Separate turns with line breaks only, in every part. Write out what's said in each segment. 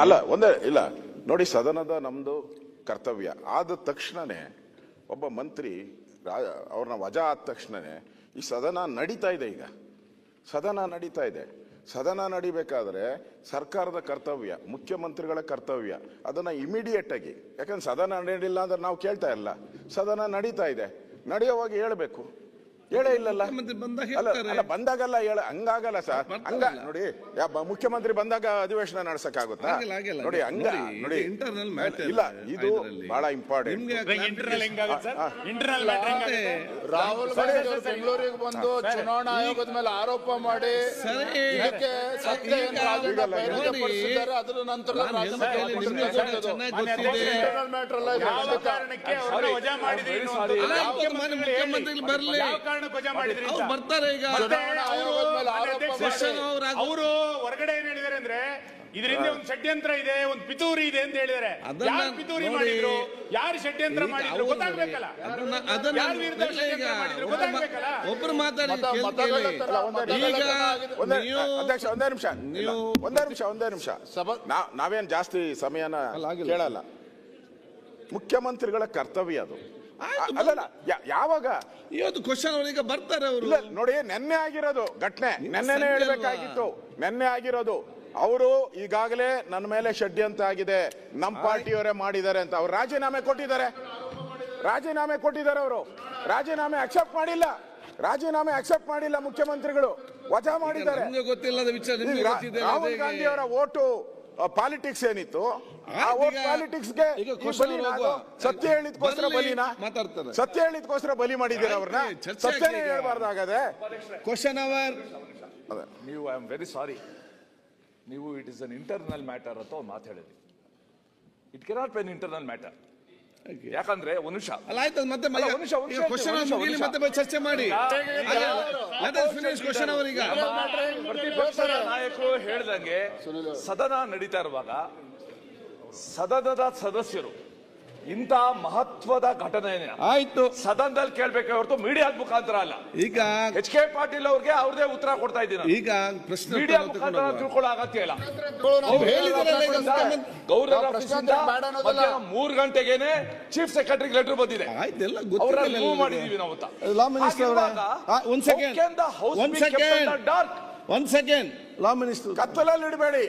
ಅಲ್ಲ, ಒಂದೇ, ಇಲ್ಲ. ನೋಡಿ, ಸದನದ ನಮ್ದು ಕರ್ತವ್ಯ. ಆದ ತಕ್ಷಣನೇ ಒಬ್ಬ ಮಂತ್ರಿ ಅವ್ರನ್ನ ವಜಾ ಆದ ತಕ್ಷಣನೇ ಈ ಸದನ ನಡೀತಾ ಇದೆ ಈಗ. ಸದನ ನಡೀತಾ ಇದೆ. ಸದನ ನಡಿಬೇಕಾದ್ರೆ ಸರ್ಕಾರದ ಕರ್ತವ್ಯ, ಮುಖ್ಯಮಂತ್ರಿಗಳ ಕರ್ತವ್ಯ. ಅದನ್ನ ಇಮಿಡಿಯೇಟ್ ಆಗಿ. ಯಾಕಂದ್ರೆ ಸದನ ನಡೀಲಿಲ್ಲ ಅಂದ್ರೆ ನಾವು ಕೇಳ್ತಾ ಇಲ್ಲ. ಸದನ ನಡೀತಾ ಇದೆ. ನಡೆಯುವಾಗ ಹೇಳ್ಬೇಕು. ಹೇಳೇ ಇಲ್ಲಲ್ಲ.
ಮುಖ್ಯಮಂತ್ರಿ ಬಂದಾಗ
ಅಲ್ಲ
ಹೇಳ್ತಾರೆ.
ಅಲ್ಲ ಬಂದಾಗಲ್ಲ ಹೇಳ. ಹಂಗಾಗಲ್ಲ ಸರ್. ಹಂಗ ನೋಡಿ ಮುಖ್ಯಮಂತ್ರಿ ಬಂದಾಗ ಅಧಿವೇಶನ ನಡೆಸಕ್ಕಾಗುತ್ತಾ. ನೋಡಿ ಹಂಗ
ನೋಡಿ,
ಇಲ್ಲ ಇದು ಬಹಳ ಇಂಪಾರ್ಟೆಂಟ್
ನಿಮ್ಗೆ
ಇಂಟರ್ನಲ್ ಹೆಂಗಾಗುತ್ತೆ ಸರ್? ಇಂಟರ್ನಲ್ ಮ್ಯಾಟರ್ ಹೆಂಗಾಗುತ್ತೆ?
ರಾಹುಲ್ ಗಾಂಧಿ ಬೆಂಗಳೂರಿಗೆ ಬಂದು ಚುನಾವಣಾ ಆಯೋಗದ ಮೇಲೆ ಆರೋಪ ಮಾಡಿ ಅದರ ನಂತರ
ಮುಖ್ಯಮಂತ್ರಿ- ಬರ್ಲಿ.
ಯಾವ ಕಾರಣಕ್ಕೆ ವಜಾ ಮಾಡಿದ್ರಿ
ಅವ್ರು? ಬರ್ತಾರೆ ಈಗ.
ಅವರು ಹೊರಗಡೆ ಏನ್ ಹೇಳಿದಾರೆ ಅಂದ್ರೆ ಇದರಿಂದ ಒಂದು ಷಡ್ಯಂತ್ರ ಇದೆ ಒಂದು ಪಿತೂರಿ ಇದೆ ಅಂತ ಹೇಳಿದಾರೆ
ಅದನ್ನ
ಯಾರು ಪಿತೂರಿ. ಮಾಡಿದ್ರು? ಯಾರು ಷಡ್ಯಂತ್ರ ಮಾಡಿದ್ರು? ಗೊತ್ತಾಗ್ಬೇಕಲ್ಲ. ಯಾರ ವಿರುದ್ಧ ಷಡ್ಯಂತ್ರ ಮಾಡಿದ್ರು?
ಒಬ್ರು
ಗೊತ್ತಾಗ್ಬೇಕಲ್ಲ.
ಒಬ್ರು ಮಾತಾಡಿ ಈಗ
ಒಂದೇ
ನೀವು
ಅಧ್ಯಕ್ಷ ಒಂದೇ ನಿಮಿಷ.
ನೀವು-
ಒಂದೇ ನಿಮಿಷ ಒಂದೇ ನಿಮಿಷ. ನಾವೇನ್ ಜಾಸ್ತಿ ಸಮಯನ ಕೇಳಲ್ಲ. ಮುಖ್ಯಮಂತ್ರಿಗಳ ಕರ್ತವ್ಯ ಅದು. ಅಲ್ಲಲ್ಲ ಯಾವಾಗ?
ಇವತ್ತು ಕ್ವಶನ್ ಅವರಿಗೆ ಬರ್ತಾರೆ ಅವರು.
ನೋಡಿ ನೆನ್ನೆ ಆಗಿರೋದು ಘಟನೆ. ನೆನ್ನೆನೆ ಹೇಳ್ಬೇಕಾಗಿತ್ತು. ನೆನ್ನೆ ಆಗಿರೋದು. ಅವರು ಈಗಾಗಲೇ ನನ್ನ ಮೇಲೆ ಷಡ್ಯಂತ ಆಗಿದೆ. ನಮ್ಮ ಪಾರ್ಟಿಯವರೇ ಮಾಡಿದ್ದಾರೆ ಅಂತ. ಅವ್ರು ರಾಜೀನಾಮೆ ಕೊಟ್ಟಿದ್ದಾರೆ. ರಾಜೀನಾಮೆ ಕೊಟ್ಟಿದ್ದಾರೆ ಅವರು. ರಾಜೀನಾಮೆ ಅಕ್ಸೆಪ್ಟ್ ಮಾಡಿಲ್ಲ. ರಾಜೀನಾಮೆ ಅಕ್ಸೆಪ್ಟ್ ಮಾಡಿಲ್ಲ ಮುಖ್ಯಮಂತ್ರಿಗಳು. ವಜಾ ಮಾಡಿದ್ದಾರೆ. ರಾಹುಲ್ ಗಾಂಧಿ ಅವರ ಓಟು ಪಾಲಿಟಿಕ್ಸ್ ಏನಿತ್ತು? ಪಾಲಿಟಿಕ್ಸ್ಗೆ ಸತ್ಯ ಹೇಳಿದ್ಕೋಸ್ಕರ ಬಲಿನ?
ಮಾತಾಡ್ತಾರೆ.
ಸತ್ಯ ಹೇಳಿದ್ಕೋಸ್ಕರ ಬಲಿ ಮಾಡಿದ್ದೀರ ಅವ್ರನ್ನ? ಸತ್ಯನೇ. ಹೇಳ್ಬಾರ್ದಾಗದೆ
ಕ್ವಶನ್ ಅವರ್
ನೀವು ಐ ಆಮ್ ವೆರಿ ಸಾರಿ ನೀವು it is an internal matter ಅಂತ ಒಂದು ಮಾತು ಹೇಳಿದ್ರಿ. It cannot be an internal matter ಯಾಕಂದ್ರೆ ಒಂದು ನಿಮಿಷ.
ಅಲ್ಲ ಆಯ್ತು ಮತ್ತೆ
ಅಲ್ಲ, ಒಂದ್ ನಿಮಿಷ, ಒಂದ್ ನಿಮಿಷ
ಕ್ವಶನ್
ಒಂದ್ ನಿಮಿಷ,
ಮುಗಿಲಿ
ಒಂದ್
ಮತ್ತೆ ಬ- ಚರ್ಚೆ ಮಾಡಿ. ಫಿನಿಶ್ ಕ್ವಶನ್ ಅವರೀಗ.
ಪ್ರತಿಪಕ್ಷದ ನಾಯಕರು ಹೇಳ್ದಂಗೆ ಸದನ ನಡೀತಾ ಇರುವಾಗ ಸದನದ ಸದಸ್ಯರು ಇಂಥ ಮಹತ್ವದ ಘಟನೆ
ಆಯ್ತು.
ಸದನದಲ್ಲಿ ಕೇಳ್ಬೇಕೆ ಹೊರತು ಮೀಡಿಯಾದ ಮುಖಾಂತರ ಅಲ್ಲ.
ಈಗ
ಎಚ್ ಕೆ ಪಾಟೀಲ್ ಅವ್ರಿಗೆ ಅವ್ರದೇ ಉತ್ತರ ಕೊಡ್ತಾ ಇದ್ದೀನಿ
ಈಗ ಪ್ರಶ್ನೆ
ಮೀಡಿಯಾ ಮುಖಾಂತರ ತಿಳ್ಕೊಳ್ಳೋ ಅಗತ್ಯ ಇಲ್ಲ. ಗೌರವ ಮೂರು ಗಂಟೆಗೇನೆ ಚೀಫ್ ಸೆಕ್ರೆಟರಿ ಲೆಟರ್ ಬಂದಿದೆ.
ಆಯ್ತೆಲ್ಲ ಎಲ್ಲ
ಅವರ
ಗೊತ್ತಿಲ್ಲ
ಮಾಡಿದೀವಿ ನಾವು.
ಲಾ ಮಿನಿಸ್ಟರ್ ಒಂದ್ ಸೆಕೆಂಡ್ ಒಂದ್
dark?
ಒಂದ್ ಸೆಕೆಂಡ್ ಲಾ ಮಿನಿಸ್ಟರ್
ಕತ್ತಲಲ್ಲಿ ಇಡಬೇಡಿ.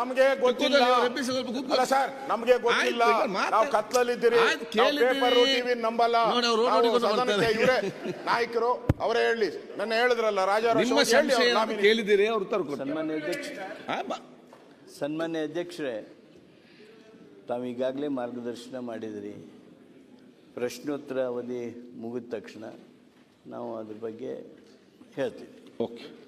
ನಮ್ಗೆ ಗೊತ್ತಿಲ್ಲ. ಅಲ್ಲ ಸರ್ ನಮ್ಗೆ ಗೊತ್ತಿಲ್ಲ. ನಾವು ಕತ್ತಲಲ್ಲಿ
ಇದ್ದೀರಿ
ನಾವು
ಕೇಳಿದ್ದೀವಿ.
ಪೇಪರ್ ಟಿವಿ ನಂಬಲ್ಲ. ನಾಯಕರು ಅವರೇ ಹೇಳಿ. ನನ್ನ ಹೇಳಿದ್ರಲ್ಲ ರಾಜ
ನಿಮ್ಮ
ಅವ್ರು
ಕೊಡ್ತಾರೆ.
ಸನ್ಮಾನ್ಯ ಅಧ್ಯಕ್ಷ ಸನ್ಮಾನ್ಯ ಅಧ್ಯಕ್ಷರೇ ತಾವು ಈಗಾಗಲೇ ಮಾರ್ಗದರ್ಶನ ಮಾಡಿದಿರಿ. ಪ್ರಶ್ನೋತ್ತರ ಅವಧಿ ಮುಗಿದ ತಕ್ಷಣ ನಾವು ಅದ್ರ ಬಗ್ಗೆ ಹೇಳ್ತೀವಿ.
ಓಕೆ.